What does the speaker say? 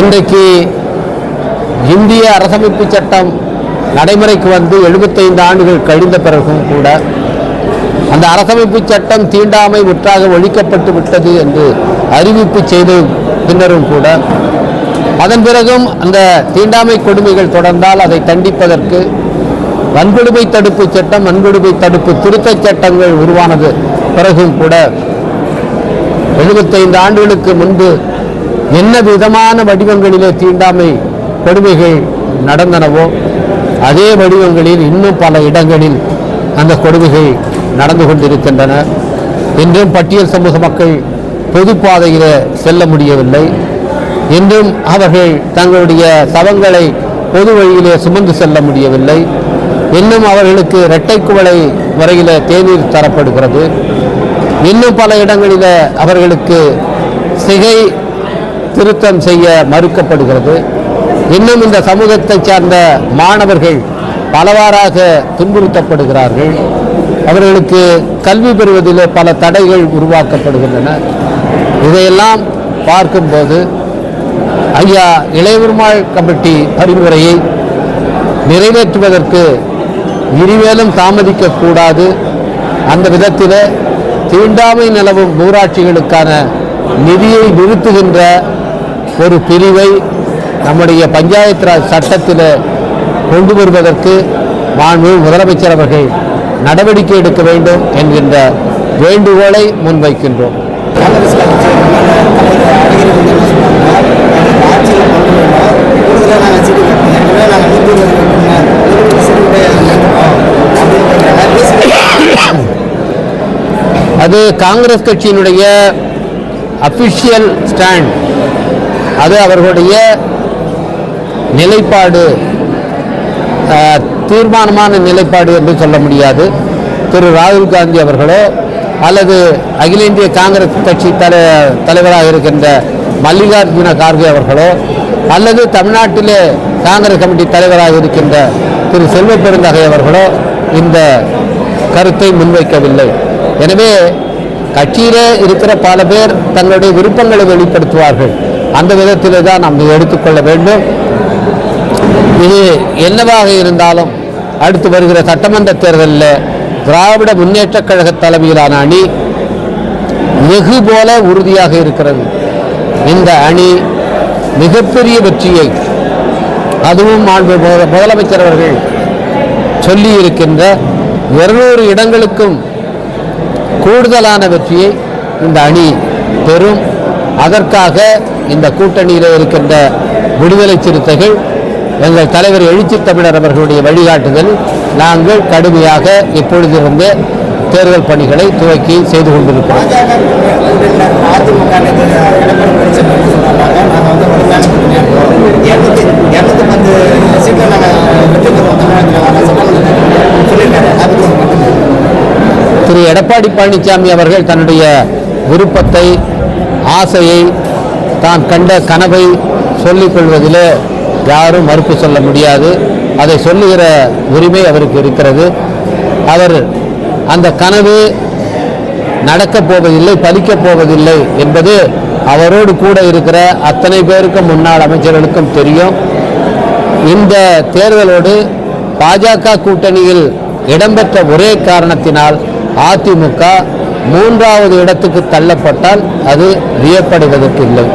இன்றைக்கு இந்திய அரசமைப்பு சட்டம் நடைமுறைக்கு வந்து 75 ஆண்டுகள் கழிந்த பிறகும் கூட அந்த அரசமைப்பு சட்டம் தீண்டாமை முற்றாக ஒழிக்கப்பட்டு விட்டது என்று அறிவிப்பு செய்த பின்னரும் கூட அதன் பிறகும் அந்த தீண்டாமை கொடுமைகள் தொடர்ந்தால் அதை தண்டிப்பதற்கு வன்கொடுமை தடுப்பு சட்டம் வன்கொடுமை தடுப்பு திருத்தச் சட்டங்கள் உருவானது பிறகும் கூட 75 ஆண்டுகளுக்கு முன்பு என்ன விதமான வடிவங்களிலே தீண்டாமை கொடுமைகள் நடந்தனவோ அதே வடிவங்களில் இன்னும் பல இடங்களில் அந்த கொடுமைகள் நடந்து கொண்டிருக்கின்றன. இன்றும் பட்டியல் சமூக மக்கள் பொது செல்ல முடியவில்லை. இன்றும் அவர்கள் தங்களுடைய சவங்களை பொது வழியிலே சுமந்து செல்ல முடியவில்லை. இன்னும் அவர்களுக்கு இரட்டை குவளை முறையில் தேநீர் தரப்படுகிறது. இன்னும் பல இடங்களில் அவர்களுக்கு சிகை திருத்தம் செய்ய மறுக்கப்படுகிறது. இன்னும் இந்த சமூகத்தைச் சார்ந்த மாணவர்கள் பலவாறாக துன்புறுத்தப்படுகிறார்கள். அவர்களுக்கு கல்வி பெறுவதிலே பல தடைகள் உருவாக்கப்படுகின்றன. இதையெல்லாம் பார்க்கும்போது ஐயா இளையபெருமாள் கமிட்டி பரிந்துரையை நிறைவேற்றுவதற்கு இனிமேலும் தாமதிக்கக்கூடாது. அந்த விதத்தில் தீண்டாமை நிலவும் ஊராட்சிகளுக்கான நிதியை நிறுத்துகின்ற ஒரு பிரிவை நம்முடைய பஞ்சாயத்து ராஜ் சட்டத்தில் கொண்டு வருவதற்கு மாண்பு முதலமைச்சர் அவர்கள் நடவடிக்கை எடுக்க வேண்டும் என்கின்ற வேண்டுகோளை முன்வைக்கின்றோம். அது காங்கிரஸ் கட்சியினுடைய அபிஷியல் ஸ்டாண்ட் அது அவர்களுடைய நிலைப்பாடு தீர்மானமான நிலைப்பாடு என்று சொல்ல முடியாது. திரு ராகுல் காந்தி அவர்களோ அல்லது அகில இந்திய காங்கிரஸ் கட்சி தல தலைவராக இருக்கின்ற மல்லிகார்ஜுன கார்கே அவர்களோ அல்லது தமிழ்நாட்டிலே காங்கிரஸ் கமிட்டி தலைவராக இருக்கின்ற திரு செல்வ பெருந்தகை அவர்களோ இந்த கருத்தை முன்வைக்கவில்லை. எனவே கட்சியிலே இருக்கிற பல பேர் தங்களுடைய விருப்பங்களை வெளிப்படுத்துவார்கள். அந்த விதத்திலே தான் நாம் இதை எடுத்துக்கொள்ள வேண்டும். இது என்னவாக இருந்தாலும் அடுத்து வருகிற சட்டமன்ற தேர்தலில் திராவிட முன்னேற்றக் கழக தலைமையிலான அணி வெகு போல உறுதியாக இருக்கிறது. இந்த அணி மிகப்பெரிய வெற்றியை அதுவும் மாண்பு முதலமைச்சர் அவர்கள் சொல்லி இருக்கின்ற இருநூறு இடங்களுக்கும் கூடுதலான வெற்றியை இந்த அணி பெறும். அதற்காக இந்த கூட்டணியில் இருக்கின்ற விடுதலை சிறுத்தைகள் எங்கள் தலைவர் எழுச்சி தமிழர் அவர்களுடைய வழிகாட்டுதல் நாங்கள் கடுமையாக இப்பொழுதிருந்து தேர்தல் பணிகளை துவக்கி செய்து கொண்டிருக்கிறோம். திரு எடப்பாடி பழனிசாமி அவர்கள் தன்னுடைய விருப்பத்தை ஆசையை தான் கண்ட கனவை சொல்லிக் கொள்வதிலே யாரும் மறுப்பு சொல்ல முடியாது. அதை சொல்லுகிற உரிமை அவருக்கு இருக்கிறது. அவர் அந்த கனவு நடக்கப் போவதில்லை பலிக்கப் போவதில்லை என்பது அவரோடு கூட இருக்கிற அத்தனை பேருக்கும் முன்னாள் அமைச்சர்களுக்கும் தெரியும். இந்த தேர்தலோடு பாஜக கூட்டணியில் இடம்பெற்ற ஒரே காரணத்தினால் அதிமுக மூன்றாவது இடத்துக்கு தள்ளப்பட்டால் அது வியப்படுவதற்கு இல்லை.